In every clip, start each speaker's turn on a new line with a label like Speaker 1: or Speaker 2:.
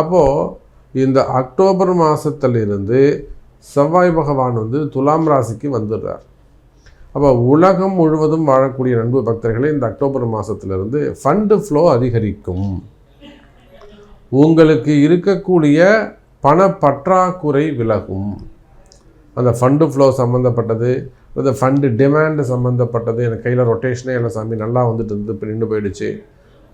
Speaker 1: அப்போது இந்த அக்டோபர் மாதத்திலிருந்து செவ்வாய் பகவான் வந்து துலாம் ராசிக்கு வந்துடுறார். அப்போ உலகம் முழுவதும் வாழக்கூடிய நண்பு பக்தர்களே இந்த அக்டோபர் மாதத்திலிருந்து ஃபண்டு ஃப்ளோ அதிகரிக்கும். உங்களுக்கு இருக்கக்கூடிய பண பற்றாக்குறை விலகும். அந்த ஃபண்டு ஃப்ளோ சம்மந்தப்பட்டது அந்த ஃபண்டு டிமாண்டு சம்மந்தப்பட்டது எனக்கு கையில் ரொட்டேஷனே இல்லை சாமி நல்லா வந்துட்டு இருந்து நின்று போயிடுச்சு.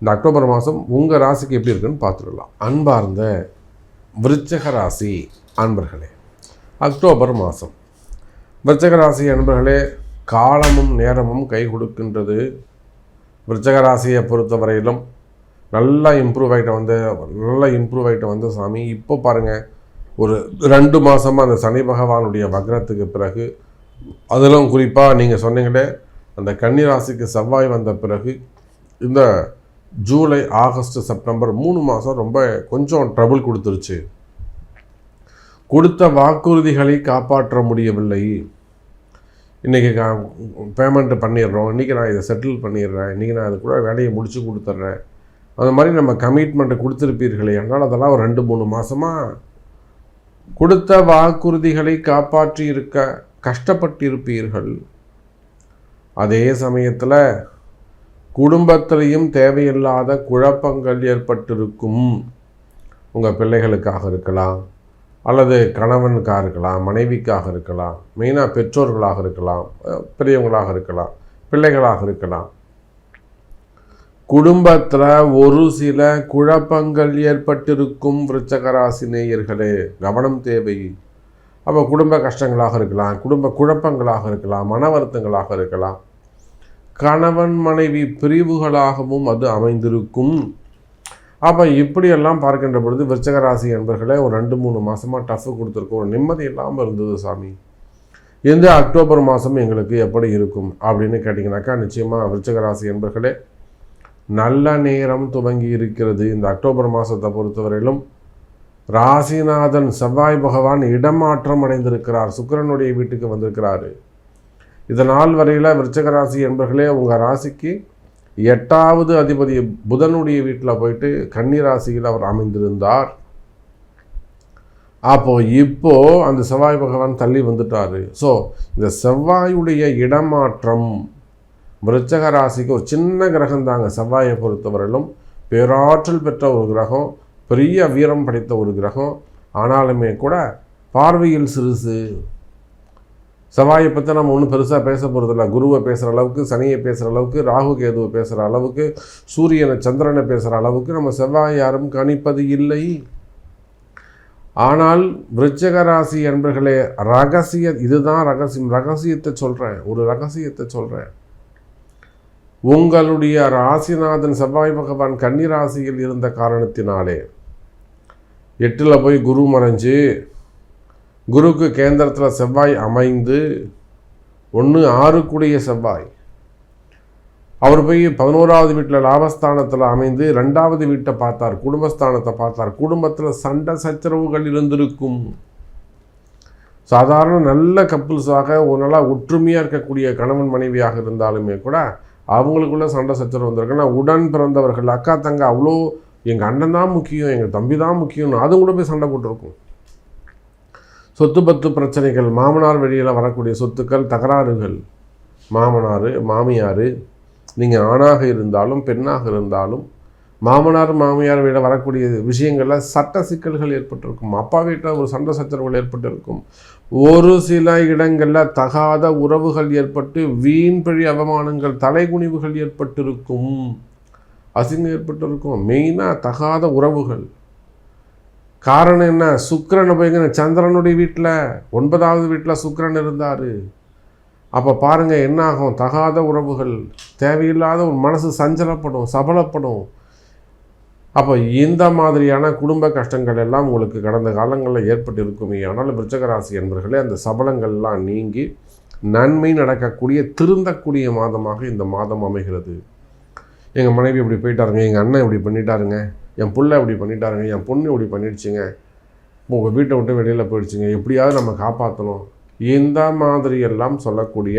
Speaker 1: இந்த அக்டோபர் மாதம் உங்கள் ராசிக்கு எப்படி இருக்குன்னு பார்த்துடலாம். அன்பார்ந்த விருச்சக ராசி அன்பர்களே அக்டோபர் மாதம். விருச்சக ராசி அன்பர்களே காலமும் நேரமும் கை கொடுக்கின்றது. விருச்சக ராசியை பொறுத்தவரையிலும் நல்லா இம்ப்ரூவ் ஆகிட்ட வந்த நல்லா இம்ப்ரூவ் ஆகிட்ட வந்த சாமி இப்போ பாருங்கள் ஒரு ரெண்டு மாதமாக அந்த சனி பகவானுடைய வக்ரத்துக்கு பிறகு அதிலும் குறிப்பாக நீங்கள் சொன்னீங்களே அந்த கன்னி ராசிக்கு செவ்வாய் வந்த பிறகு இந்த ஜூலை ஆகஸ்ட் செப்டம்பர் மூணு மாதம் ரொம்ப கொஞ்சம் ட்ரபிள் கொடுத்துருச்சு. கொடுத்த வாக்குறுதிகளை காப்பாற்ற முடியவில்லை. இன்றைக்கி கா பேமெண்ட்டு பண்ணிடுறோம். இன்றைக்கி நான் இதை செட்டில் பண்ணிடுறேன். இன்றைக்கி நான் அது கூட வேலையை முடித்து கொடுத்துட்றேன். அந்த மாதிரி நம்ம கமிட்மெண்ட்டை கொடுத்துருப்பீர்களே என்றால் அதெல்லாம் ஒரு ரெண்டு மூணு மாதமாக கொடுத்த வாக்குறுதிகளை காப்பாற்றி இருக்க கஷ்டப்பட்டிருப்பீர்கள். அதே சமயத்தில் குடும்பத்திலையும் தேவையில்லாத குழப்பங்கள் ஏற்பட்டிருக்கும். உங்கள் பிள்ளைகளுக்காக இருக்கலாம் அல்லது கணவனுக்காக இருக்கலாம் மனைவிக்காக இருக்கலாம் மெயினாக பெற்றோர்களாக இருக்கலாம் பெரியவங்களாக இருக்கலாம் பிள்ளைகளாக இருக்கலாம். குடும்பத்தில் ஒரு சில குழப்பங்கள் ஏற்பட்டிருக்கும் விருச்சகராசி நேயர்களே கவனம் தேவை. அப்போ குடும்ப கஷ்டங்களாக இருக்கலாம் குடும்ப குழப்பங்களாக இருக்கலாம் மன வருத்தங்களாக இருக்கலாம். கணவன் மனைவி பிரிவுகளாகவும் அது அமைந்திருக்கும். அப்போ இப்படியெல்லாம் பார்க்கின்ற பொழுது விருச்சகராசி என்பர்களே ஒரு ரெண்டு மூணு மாதமாக டஃப்பு கொடுத்துருக்கோம். ஒரு நிம்மதி இல்லாமல் இருந்தது சாமி. எந்த அக்டோபர் மாதம் எங்களுக்கு எப்படி இருக்கும் அப்படின்னு கேட்டிங்கனாக்கா நிச்சயமாக விருச்சகராசி என்பர்களே நல்ல நேரம் துவங்கி இருக்கிறது. இந்த அக்டோபர் மாதத்தை பொறுத்தவரையிலும் ராசிநாதன் செவ்வாய் பகவான் இடமாற்றம் அடைந்திருக்கிறார். சுக்கிரனுடைய வீட்டுக்கு வந்திருக்கிறாரு. இதனால் வரையில் விருச்சகராசி என்பர்களே உங்கள் ராசிக்கு எட்டாவது அதிபதி புதனுடைய வீட்டில் போயிட்டு கன்னி ராசியில் அவர் அமைந்திருந்தார். அப்போது இப்போ அந்த செவ்வாய் பகவான் தள்ளி வந்துட்டார். ஸோ இந்த செவ்வாயுடைய இடமாற்றம் விருச்சக ராசிக்கு ஒரு சின்ன கிரகம் தாங்க. செவ்வாயை பொறுத்தவரையிலும் பேராற்றல் பெற்ற ஒரு கிரகம் பெரிய வீரம் படைத்த ஒரு கிரகம். ஆனாலுமே கூட பார்வையில் சிறுசு செவ்வாயை பற்றி நம்ம ஒன்றும் பெருசாக பேச போகிறதில்ல குருவை பேசுகிற அளவுக்கு சனியை பேசுகிற அளவுக்கு ராகு கேதுவை பேசுகிற அளவுக்கு சூரியனை சந்திரனை பேசுகிற அளவுக்கு நம்ம செவ்வாய் யாரும் கணிப்பது இல்லை. ஆனால் விருச்சக ராசி என்பர்களே ரகசிய இதுதான் ரகசியம். ரகசியத்தை சொல்கிறேன் ஒரு ரகசியத்தை சொல்கிறேன் உங்களுடைய ராசிநாதன் செவ்வாய் பகவான் கன்னி ராசியில் இருந்த காரணத்தினாலே எட்டில் போய் குரு மறைஞ்சு குருக்கு கேந்திரத்தில் செவ்வாய் அமைந்து ஒன்று ஆறு கூடிய செவ்வாய். அவர் போய் பதினோராவது வீட்டில் லாபஸ்தானத்தில் அமைந்து ரெண்டாவது வீட்டை பார்த்தார் குடும்பஸ்தானத்தை பார்த்தார். குடும்பத்தில் சண்டை சச்சரவுகள் இருந்திருக்கும். சாதாரண நல்ல கப்புள்ஸாக ஒரு நல்லா ஒற்றுமையாக இருக்கக்கூடிய கணவன் மனைவியாக இருந்தாலுமே கூட அவங்களுக்குள்ள சண்டை சச்சரவு வந்திருக்குன்னா உடன் பிறந்தவர்கள் அக்கா தங்க அவ்வளோ எங்கள் அண்ணன் தான் முக்கியம் எங்கள் தம்பி தான் முக்கியம்னு அது கூட போய் சண்டை போட்டிருக்கும். சொத்து பத்து பிரச்சனைகள் மாமனார் வழியில் வரக்கூடிய சொத்துக்கள் தகராறுகள். மாமனார் மாமியார் நீங்கள் ஆணாக இருந்தாலும் பெண்ணாக இருந்தாலும் மாமனார் மாமியார் வீட வரக்கூடிய விஷயங்களில் சட்ட சிக்கல்கள் ஏற்பட்டிருக்கும். அப்பா வீட்டில் ஒரு சண்டை சச்சரவுகள் ஏற்பட்டிருக்கும். ஒரு சில இடங்களில் தகாத உறவுகள் ஏற்பட்டு வீண் பழி அவமானங்கள் தலைகுனிவுகள் ஏற்பட்டிருக்கும். அசிங்கம் ஏற்பட்டிருக்கும். மெயினாக தகாத உறவுகள். காரணம் என்ன? சுக்கரனை போய்ங்க சந்திரனுடைய வீட்டில் ஒன்பதாவது வீட்டில் சுக்கரன் இருந்தார். அப்போ பாருங்கள் என்ன ஆகும் தகாத உறவுகள் தேவையில்லாத ஒரு மனசு சஞ்சலப்படும் சபலப்படும். அப்போ இந்த மாதிரியான குடும்ப கஷ்டங்கள் எல்லாம் உங்களுக்கு கடந்த காலங்களில் ஏற்பட்டு இருக்குமே ஆனால் விருச்சகராசி என்பர்களே அந்த சபலங்கள்லாம் நீங்கி நன்மை நடக்கக்கூடிய திருந்தக்கூடிய மாதமாக இந்த மாதம் அமைகிறது. எங்கள் மனைவி இப்படி போயிட்டாருங்க எங்கள் அண்ணன் இப்படி பண்ணிட்டாருங்க. என் பிள்ளை இப்படி பண்ணிட்டாருங்க என் பொண்ணு இப்படி பண்ணிடுச்சுங்க உங்கள் வீட்டை விட்டு வெளியில் போயிடுச்சுங்க எப்படியாவது நம்ம காப்பாற்றணும் இந்த மாதிரியெல்லாம் சொல்லக்கூடிய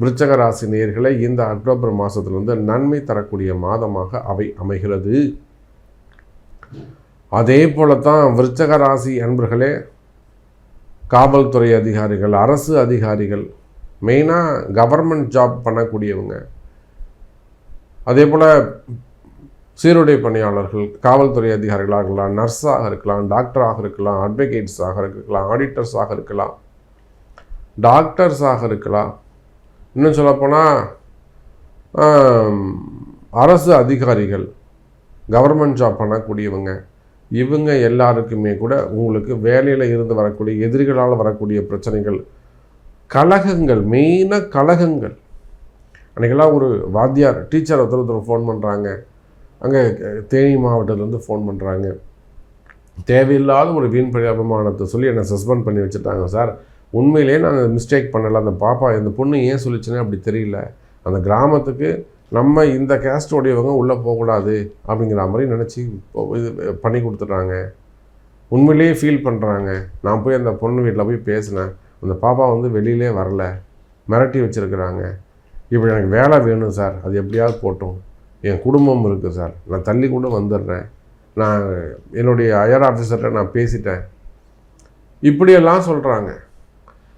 Speaker 1: விருச்சக ராசி நேர்களை இந்த அக்டோபர் மாதத்துலேருந்து நன்மை தரக்கூடிய மாதமாக அவை அமைகிறது. அதே போல தான் விருச்சக ராசி அன்பர்களே காவல்துறை அதிகாரிகள் அரசு அதிகாரிகள் மெயினாக கவர்மெண்ட் ஜாப் பண்ணக்கூடியவங்க. அதே போல் சீருடை பணியாளர்கள் காவல்துறை அதிகாரிகளாக இருக்கலாம் நர்ஸாக இருக்கலாம் டாக்டராக இருக்கலாம் அட்வொகேட்ஸாக இருக்கலாம் ஆடிட்டர்ஸாக இருக்கலாம் டாக்டர்ஸாக இருக்கலாம். இன்னும் சொல்லப்போனால் அரசு அதிகாரிகள் கவர்மெண்ட் ஜாப் பண்ணக்கூடியவங்க இவங்க எல்லாருக்குமே கூட உங்களுக்கு வேலையில் இருந்து வரக்கூடிய எதிரிகளால் வரக்கூடிய பிரச்சனைகள் கழகங்கள் மெயினாக கழகங்கள். அன்றைக்கெல்லாம் ஒரு வாத்தியார் டீச்சர் ஒருத்தர் ஒருத்தர் ஃபோன் பண்ணுறாங்க அங்கே தேனி மாவட்டத்துலேருந்து ஃபோன் பண்ணுறாங்க தேவையில்லாத ஒரு வீண் பழி அபமானத்தை சொல்லி என்னை சஸ்பெண்ட் பண்ணி வச்சுட்டாங்க சார். உண்மையிலேயே நான் மிஸ்டேக் பண்ணலை. அந்த பாப்பா இந்த பொண்ணு ஏன் சொல்லிச்சுன்னு அப்படி தெரியல. அந்த கிராமத்துக்கு நம்ம இந்த கேஸ்டோடையவங்க உள்ளே போகக்கூடாது அப்படிங்கிற மாதிரி நினச்சி இது பண்ணி கொடுத்துட்றாங்க. உண்மையிலேயே ஃபீல் பண்ணுறாங்க நான் போய் அந்த பொண்ணு வீட்டில் போய் பேசினேன். அந்த பாப்பா வந்து வெளியிலே வரல. மிரட்டி வச்சுருக்குறாங்க. இப்படி எனக்கு வேலை வேணும் சார். அது எப்படியாவது போட்டும். என் குடும்பம் இருக்குது சார். நான் தள்ளி கூட வந்துடுறேன். நான் என்னுடைய ஹையர் ஆஃபீஸர்கிட்ட நான் பேசிட்டேன். இப்படியெல்லாம் சொல்கிறாங்க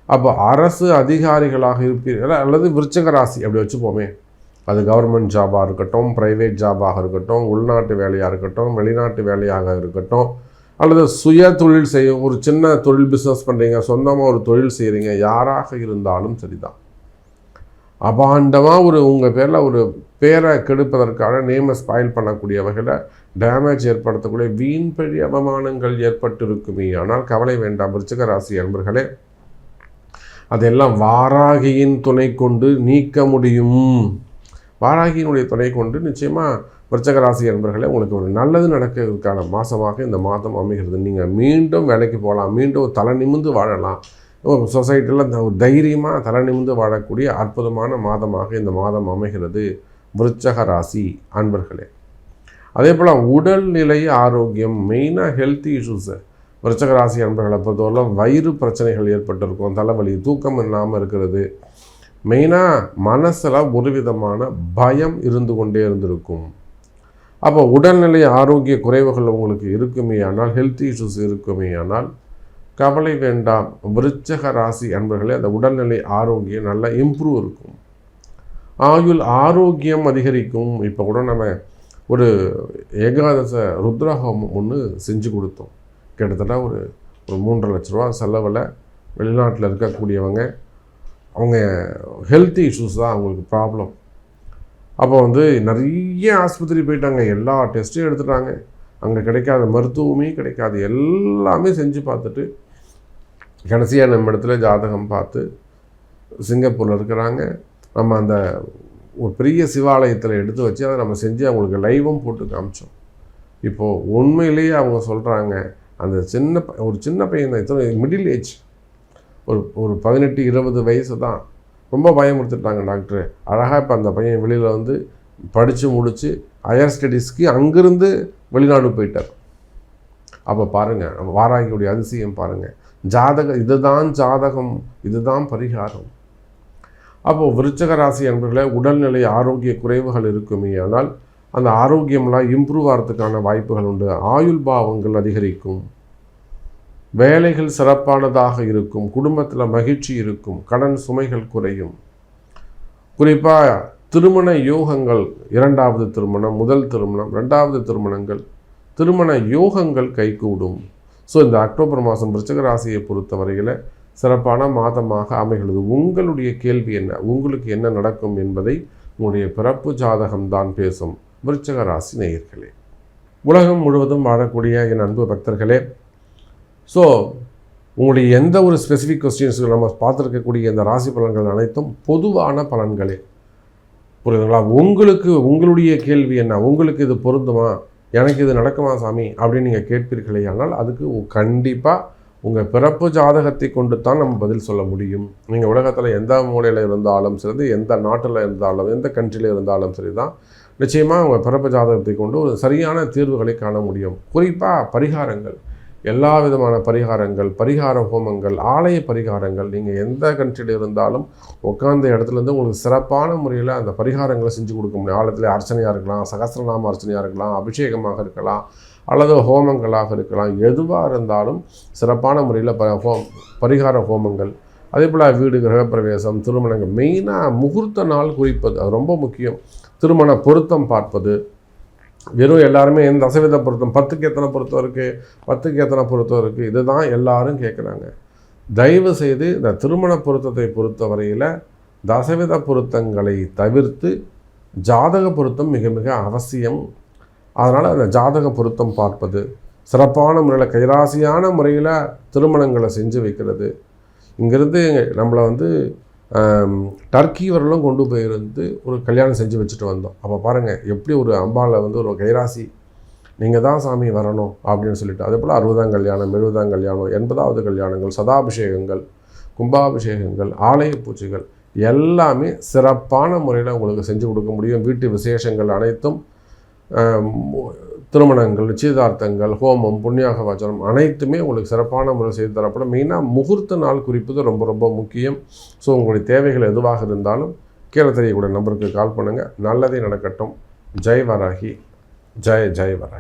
Speaker 1: அப்போ அரசு அதிகாரிகளாக இருப்பீர்கள் அல்லது விருச்சக ராசி அப்படி வச்சுப்போமே. அது கவர்மெண்ட் ஜாபாக இருக்கட்டும் ப்ரைவேட் ஜாபாக இருக்கட்டும் உள்நாட்டு வேலையாக இருக்கட்டும் வெளிநாட்டு வேலையாக இருக்கட்டும் அல்லது சுய தொழில் செய்ய ஒரு சின்ன தொழில் பிஸ்னஸ் பண்ணுறீங்க சொந்தமாக ஒரு தொழில் செய்கிறீங்க யாராக இருந்தாலும் சரிதான். அபாண்டமாக ஒரு உங்கள் பேரில் ஒரு பேரை கெடுப்பதற்கான நேமை ஸ்பாயில் பண்ணக்கூடிய வகையில் டேமேஜ் ஏற்படுத்தக்கூடிய வீண்பழி அவமானங்கள் ஏற்பட்டிருக்குமே. ஆனால் கவலை வேண்டாம் விருச்சிக ராசி அன்பர்களே. அதெல்லாம் வாராகியின் துணை கொண்டு நீக்க முடியும். வாராகியினுடைய துணை கொண்டு நிச்சயமாக விருச்சக ராசி என்பர்களே உங்களுக்கு ஒரு நல்லது நடக்கிறதுக்கான மாதமாக இந்த மாதம் அமைகிறது. நீங்கள் மீண்டும் வேலைக்கு போகலாம் மீண்டும் தலை நிமிந்து வாழலாம். சொசைட்டியில் ஒரு தைரியமாக தலை நிமிந்து வாழக்கூடிய அற்புதமான மாதமாக இந்த மாதம் அமைகிறது விருச்சக ராசி அன்பர்களே. அதே போல் உடல்நிலை ஆரோக்கியம் மெயினாக ஹெல்த் இஷ்யூஸு விருச்சக ராசி அன்பர்களை பொறுத்தவரை வயிறு பிரச்சனைகள் ஏற்பட்டிருக்கும் தலைவலி தூக்கம் இல்லாமல் இருக்கிறது. மெயினாக மனசில் ஒரு விதமான பயம் இருந்து கொண்டே இருந்திருக்கும். அப்போ உடல்நிலை ஆரோக்கிய குறைவுகள் உங்களுக்கு இருக்குமே ஆனால் ஹெல்த் இஷ்யூஸ் இருக்குமே ஆனால் கவலை வேண்டாம். விருச்சக ராசி அன்பர்களே அந்த உடல்நிலை ஆரோக்கியம் நல்லா இம்ப்ரூவ் இருக்கும். ஆயுள் ஆரோக்கியம் அதிகரிக்கும். இப்போ கூட நம்ம ஒரு ஏகாதச ருத்ரஹோமம் ஒன்று செஞ்சு கொடுத்தோம். கிட்டத்தட்ட ஒரு ஒரு மூன்றரை லட்ச ரூபா செலவில் வெளிநாட்டில் இருக்கக்கூடியவங்க அவங்க ஹெல்த் இஷ்யூஸ் தான் அவங்களுக்கு ப்ராப்ளம் அப்போ வந்து நிறைய ஆஸ்பத்திரி போயிட்டாங்க. எல்லா டெஸ்ட்டும் எடுத்துட்டாங்க. அங்கே கிடைக்காத மருத்துவமே கிடைக்காது. எல்லாமே செஞ்சு பார்த்துட்டு கடைசியாக நம்ம இடத்துல ஜாதகம் பார்த்து சிங்கப்பூரில் இருக்கிறாங்க. நம்ம அந்த ஒரு பெரிய சிவாலயத்தில் எடுத்து வச்சு அதை நம்ம செஞ்சு அவங்களுக்கு லைவும் போட்டு காமிச்சோம். இப்போது உண்மையிலேயே அவங்க சொல்கிறாங்க அந்த சின்ன ஒரு சின்ன பையன் தான் இத்தனை மிடில் ஏஜ் ஒரு ஒரு பதினெட்டு இருபது வயசு தான். ரொம்ப பயமுறுத்துட்டாங்க டாக்டர். அழகாக இப்போ அந்த பையன் வெளியில் வந்து படித்து முடித்து ஹையர் ஸ்டடீஸ்க்கு அங்கேருந்து வெளிநாடு போயிட்டார். அப்போ பாருங்கள் வாராகியுடைய அதிசயம் பாருங்கள் ஜாதகம் இதுதான் ஜாதகம் இதுதான் பரிகாரம். அப்போது விருச்சக ராசி அன்பர்களே உடல்நிலை ஆரோக்கிய குறைவுகள் இருக்குமே ஆனால் அந்த ஆரோக்கியம்லாம் இம்ப்ரூவ் ஆகிறதுக்கான வாய்ப்புகள் உண்டு. ஆயுள் பாவங்கள் அதிகரிக்கும். வேலைகள் சிறப்பானதாக இருக்கும். குடும்பத்தில் மகிழ்ச்சி இருக்கும். கடன் சுமைகள் குறையும். குறிப்பாக திருமண யோகங்கள் இரண்டாவது திருமணம் முதல் திருமணம் ரெண்டாவது திருமணங்கள் திருமண யோகங்கள் கைகூடும். ஸோ இந்த அக்டோபர் மாதம் விருச்சக ராசியை பொறுத்த வரையில் சிறப்பான மாதமாக அமைகிறது. உங்களுடைய கேள்வி என்ன? உங்களுக்கு என்ன நடக்கும் என்பதை உங்களுடைய பிறப்பு ஜாதகம்தான் பேசும். விருச்சக ராசி நேயர்களே உலகம் முழுவதும் வாழக்கூடிய என் அன்பு பக்தர்களே ஸோ உங்களுடைய எந்த ஒரு ஸ்பெசிஃபிக் கொஸ்டின்ஸுக்கு நம்ம பார்த்துருக்கக்கூடிய இந்த ராசி பலன்கள் அனைத்தும் பொதுவான பலன்களே. புரியுதுங்களா? உங்களுக்கு உங்களுடைய கேள்வி என்ன? உங்களுக்கு இது பொருந்துமா? எனக்கு இது நடக்குமா சாமி? அப்படின்னு நீங்கள் கேட்பீர்களே ஆனால் அதுக்கு கண்டிப்பாக உங்கள் பிறப்பு ஜாதகத்தை கொண்டு தான் நம்ம பதில் சொல்ல முடியும். நீங்கள் உலகத்தில் எந்த மூலையில் இருந்தாலும் சரி எந்த நாட்டில் இருந்தாலும் எந்த கண்ட்ரியில் இருந்தாலும் சரி தான் நிச்சயமாக உங்கள் பிறப்பு ஜாதகத்தை கொண்டு ஒரு சரியான தீர்வுகளை காண முடியும். குறிப்பாக பரிகாரங்கள். எல்லா விதமான பரிகாரங்கள் பரிகார ஹோமங்கள் ஆலய பரிகாரங்கள் நீங்கள் எந்த கண்ட்ரியில் இருந்தாலும் உட்காந்த இடத்துலேருந்து உங்களுக்கு சிறப்பான முறையில் அந்த பரிகாரங்களை செஞ்சு கொடுக்க முடியும். ஆலயத்தில் அர்ச்சனையாக இருக்கலாம் சகசிரநாம அர்ச்சனையாக இருக்கலாம் அபிஷேகமாக இருக்கலாம் அல்லது ஹோமங்களாக இருக்கலாம். எதுவாக இருந்தாலும் சிறப்பான முறையில் ப ஹோம் பரிகார ஹோமங்கள். அதே போல் வீடு கிரகப்பிரவேசம் திருமணங்கள் மெயினாக முகூர்த்த நாள் குறிப்பது அது ரொம்ப முக்கியம். திருமண பொருத்தம் பார்ப்பது வெறும் எல்லாருமே இந்த தசவித பொருத்தம் பத்துக்கு எத்தனை பொருத்தம் இருக்குது பத்துக்கு எத்தனை பொருத்தம் இருக்குது இதுதான் எல்லாரும் கேட்குறாங்க தயவு செய்து இந்த திருமண பொருத்தத்தை பொறுத்த வரையில் தசவித பொருத்தங்களை தவிர்த்து ஜாதக பொருத்தம் மிக மிக அவசியம். அதனால் அந்த ஜாதக பொருத்தம் பார்ப்பது சிறப்பான முறையில் கைராசியான முறையில் திருமணங்களை செஞ்சு வைக்கிறது. இங்கேருந்து நம்மளை வந்து டர்க்கி வரலும் கொண்டு போயிருந்து ஒரு கல்யாணம் செஞ்சு வச்சுட்டு வந்தோம். அப்போ பாருங்கள் எப்படி ஒரு அம்பாவில் வந்து ஒரு கைராசி நீங்கள் தான் சாமி வரணும் அப்படின்னு சொல்லிட்டு அதே போல் அறுபதாம் கல்யாணம் எழுபதாம் கல்யாணம் எண்பதாவது கல்யாணங்கள் சதாபிஷேகங்கள் கும்பாபிஷேகங்கள் ஆலய பூஜைகள் எல்லாமே சிறப்பான முறையில் உங்களுக்கு செஞ்சு கொடுக்க முடியும். வீட்டு விசேஷங்கள் அனைத்தும் திருமணங்கள் நிச்சயதார்த்தங்கள் ஹோமம் புண்ணியாக வாச்சனம் அனைத்துமே உங்களுக்கு சிறப்பான முறை செய்து தரப்படும். மெயினாக முகூர்த்த நாள் குறிப்பது ரொம்ப ரொம்ப முக்கியம். ஸோ உங்களுடைய தேவைகள் எதுவாக இருந்தாலும் கீழே தெரியக்கூடிய நம்பருக்கு கால் பண்ணுங்கள் நல்லதே நடக்கட்டும். ஜெய் வராகி. ஜெய ஜெய் வராகி.